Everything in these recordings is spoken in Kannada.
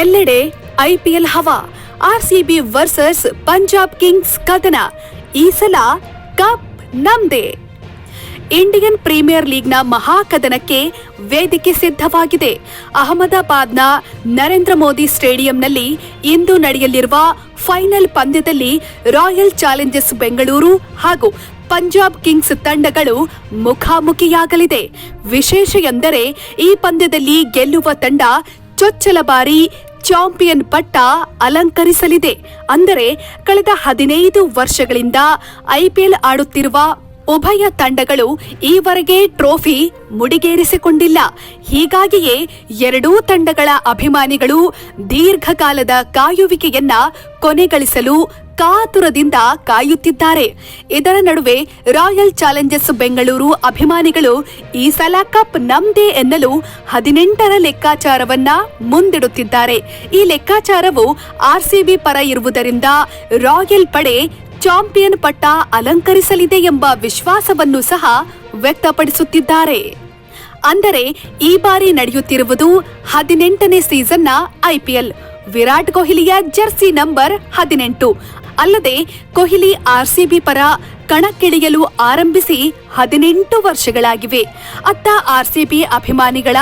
ಎಲ್ಲೆಡೆ ಐಪಿಎಲ್ ಹವಾ ಆರ್ಸಿಬಿ ವರ್ಸಸ್ ಪಂಜಾಬ್ ಕಿಂಗ್ಸ್ ಕದನ. ಈ ಸಲ ಕಪ್ ನಮ್ದೇ. ಇಂಡಿಯನ್ ಪ್ರೀಮಿಯರ್ ಲೀಗ್ನ ಮಹಾಕದನಕ್ಕೆ ವೇದಿಕೆ ಸಿದ್ಧವಾಗಿದೆ. ಅಹಮದಾಬಾದ್ನ ನರೇಂದ್ರ ಮೋದಿ ಸ್ಟೇಡಿಯಂನಲ್ಲಿ ಇಂದು ನಡೆಯಲಿರುವ ಫೈನಲ್ ಪಂದ್ಯದಲ್ಲಿ ರಾಯಲ್ ಚಾಲೆಂಜರ್ಸ್ ಬೆಂಗಳೂರು ಹಾಗೂ ಪಂಜಾಬ್ ಕಿಂಗ್ಸ್ ತಂಡಗಳು ಮುಖಾಮುಖಿಯಾಗಲಿದೆ. ವಿಶೇಷ ಎಂದರೆ ಈ ಪಂದ್ಯದಲ್ಲಿ ಗೆಲ್ಲುವ ತಂಡ ಚೊಚ್ಚಲ ಬಾರಿ ಚಾಂಪಿಯನ್ ಪಟ್ಟ ಅಲಂಕರಿಸಲಿದೆ. ಅಂದರೆ ಕಳೆದ ಹದಿನೈದು ವರ್ಷಗಳಿಂದ ಐಪಿಎಲ್ ಆಡುತ್ತಿರುವ ಉಭಯ ತಂಡಗಳು ಈವರೆಗೆ ಟ್ರೋಫಿ ಮುಡಿಗೇರಿಸಿಕೊಂಡಿಲ್ಲ. ಹೀಗಾಗಿಯೇ ಎರಡೂ ತಂಡಗಳ ಅಭಿಮಾನಿಗಳು ದೀರ್ಘಕಾಲದ ಕಾಯುವಿಕೆಯನ್ನ ಕೊನೆಗಳಿಸಲು ಕಾತುರದಿಂದ ಕಾಯುತ್ತಿದ್ದಾರೆ. ಇದರ ನಡುವೆ ರಾಯಲ್ ಚಾಲೆಂಜರ್ಸ್ ಬೆಂಗಳೂರು ಅಭಿಮಾನಿಗಳು ಈ ಸಲ ಕಪ್ ನಮ್ದೇ ಎನ್ನಲು ಹದಿನೆಂಟರ ಲೆಕ್ಕಾಚಾರವನ್ನ ಮುಂದಿಡುತ್ತಿದ್ದಾರೆ. ಈ ಲೆಕ್ಕಾಚಾರವು ಆರ್ಸಿಬಿ ಪರ ಇರುವುದರಿಂದ ರಾಯಲ್ ಪಡೆ ಚಾಂಪಿಯನ್ ಪಟ್ಟ ಅಲಂಕರಿಸಲಿದೆ ಎಂಬ ವಿಶ್ವಾಸವನ್ನು ಸಹ ವ್ಯಕ್ತಪಡಿಸುತ್ತಿದ್ದಾರೆ. ಅಂದರೆ, ಈ ಬಾರಿ ನಡೆಯುತ್ತಿರುವುದು ಹದಿನೆಂಟನೇ ಸೀಸನ್ನ ಐಪಿಎಲ್ ವಿರಾಟ್ ಕೊಹ್ಲಿಯ ಜೆರ್ಸಿ ನಂಬರ್ ಹದಿನೆಂಟು. ಅಲ್ಲದೆ, ಕೊಹ್ಲಿ ಆರ್ಸಿಬಿ ಪರ ಕಣಕ್ಕಿಳಿಯಲು ಆರಂಭಿಸಿ ಹದಿನೆಂಟು ವರ್ಷಗಳಾಗಿವೆ. ಅತ್ತ ಆರ್ಸಿಬಿ ಅಭಿಮಾನಿಗಳ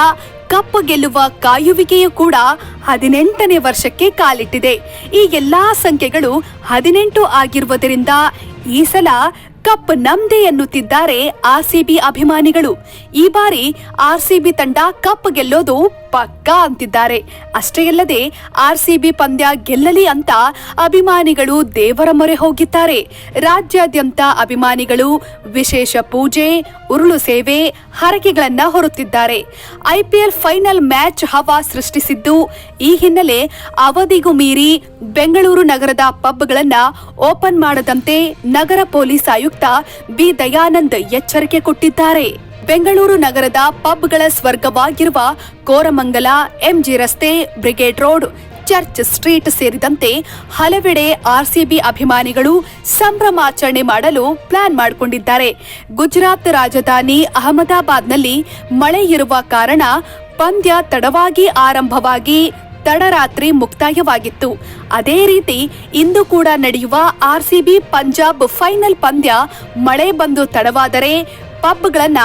ಕಪ್ ಗೆಲ್ಲುವ ಕಾಯುವಿಕೆಯೂ ಕೂಡ ಹದಿನೆಂಟನೇ ವರ್ಷಕ್ಕೆ ಕಾಲಿಟ್ಟಿದೆ. ಈ ಎಲ್ಲಾ ಸಂಖ್ಯೆಗಳು ಹದಿನೆಂಟು ಆಗಿರುವುದರಿಂದ ಈ ಸಲ ಕಪ್ ನಮ್ದೇ ಎನ್ನುತ್ತಿದ್ದಾರೆ ಆರ್ಸಿಬಿ ಅಭಿಮಾನಿಗಳು. ಈ ಬಾರಿ ಆರ್ಸಿಬಿ ತಂಡ ಕಪ್ ಗೆಲ್ಲೋದು ಪಕ್ಕಾ ಅಂತಿದ್ದಾರೆ. ಅಷ್ಟೇ ಅಲ್ಲದೆ ಆರ್ಸಿಬಿ ಪಂದ್ಯ ಗೆಲ್ಲಲಿ ಅಂತ ಅಭಿಮಾನಿಗಳು ದೇವರ ಮೊರೆ ಹೋಗಿದ್ದಾರೆ. ರಾಜ್ಯಾದ್ಯಂತ ಅಭಿಮಾನಿಗಳು ವಿಶೇಷ ಪೂಜೆ, ಉರುಳು ಸೇವೆ, ಹರಕೆಗಳನ್ನ ಹೊರುತ್ತಿದ್ದಾರೆ. ಐಪಿಎಲ್ ಫೈನಲ್ ಮ್ಯಾಚ್ ಹವಾ ಸೃಷ್ಟಿಸಿದ್ದು ಈ ಹಿನ್ನೆಲೆ ಅವಧಿಗೂ ಮೀರಿ ಬೆಂಗಳೂರು ನಗರದ ಪಬ್ಗಳನ್ನ ಓಪನ್ ಮಾಡದಂತೆ ನಗರ ಪೊಲೀಸ್ ಆಯುಕ್ತ ಬಿ ದಯಾನಂದ್ ಎಚ್ಚರಿಕೆ ಕೊಟ್ಟಿದ್ದಾರೆ. ಬೆಂಗಳೂರು ನಗರದ ಪಬ್ಗಳ ಸ್ವರ್ಗವಾಗಿರುವ ಕೋರಮಂಗಲ ಎಂಜಿ ರಸ್ತೆ, ಬ್ರಿಗೇಡ್ ರೋಡ್, ಚರ್ಚ್ ಸ್ಟ್ರೀಟ್ ಸೇರಿದಂತೆ ಹಲವೆಡೆ ಆರ್ಸಿಬಿ ಅಭಿಮಾನಿಗಳು ಸಂಭ್ರಮಾಚರಣೆ ಮಾಡಲು ಪ್ಲಾನ್ ಮಾಡಿಕೊಂಡಿದ್ದಾರೆ. ಗುಜರಾತ್ ರಾಜಧಾನಿ ಅಹಮದಾಬಾದ್ನಲ್ಲಿ ಮಳೆ ಇರುವ ಕಾರಣ ಪಂದ್ಯ ತಡವಾಗಿ ಆರಂಭವಾಗಿ ತಡರಾತ್ರಿ ಮುಕ್ತಾಯವಾಗಿತ್ತು. ಅದೇ ರೀತಿ ಇಂದು ಕೂಡ ನಡೆಯುವ ಆರ್ಸಿಬಿ ಪಂಜಾಬ್ ಫೈನಲ್ ಪಂದ್ಯ ಮಳೆ ಬಂದು ತಡವಾದರೆ ಪಬ್ಗಳನ್ನ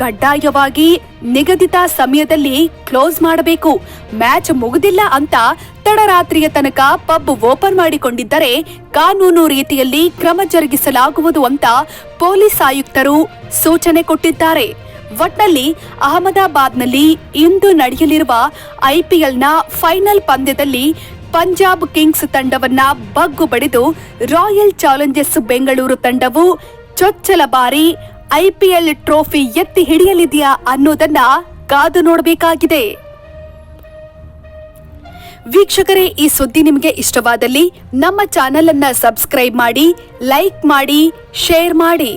ಕಡ್ಡಾಯವಾಗಿ ನಿಗದಿತ ಸಮಯದಲ್ಲಿ ಕ್ಲೋಸ್ ಮಾಡಬೇಕು. ಮ್ಯಾಚ್ ಮುಗುದಿಲ್ಲ ಅಂತ ತಡರಾತ್ರಿಯ ತನಕ ಪಬ್ ಓಪನ್ ಮಾಡಿಕೊಂಡಿದ್ದರೆ ಕಾನೂನು ರೀತಿಯಲ್ಲಿ ಕ್ರಮ ಜರುಗಿಸಲಾಗುವುದು ಅಂತ ಪೊಲೀಸ್ ಆಯುಕ್ತರು ಸೂಚನೆ ಕೊಟ್ಟಿದ್ದಾರೆ. ಒಟ್ನಲ್ಲಿ ಅಹಮದಾಬಾದ್ನಲ್ಲಿ ಇಂದು ನಡೆಯಲಿರುವ ಐಪಿಎಲ್ನ ಫೈನಲ್ ಪಂದ್ಯದಲ್ಲಿ ಪಂಜಾಬ್ ಕಿಂಗ್ಸ್ ತಂಡವನ್ನ ಬಗ್ಗು ಬಡಿದು ರಾಯಲ್ ಚಾಲೆಂಜರ್ಸ್ ಬೆಂಗಳೂರು ತಂಡವು ಚೊಚ್ಚಲ ಬಾರಿ ಐಪಿಎಲ್ ಟ್ರೋಫಿ ಎತ್ತಿ ಹಿಡಿಯಲಿದೆಯಾ ಅನ್ನೋದನ್ನ ಕಾದು ನೋಡಬೇಕಾಗಿದೆ. ವೀಕ್ಷಕರೇ, ಈ ಸುದ್ದಿ ನಿಮಗೆ ಇಷ್ಟವಾದಲ್ಲಿ ನಮ್ಮ ಚಾನೆಲ್ ಅನ್ನ ಸಬ್ಸ್ಕ್ರೈಬ್ ಮಾಡಿ, ಲೈಕ್ ಮಾಡಿ, ಶೇರ್ ಮಾಡಿ.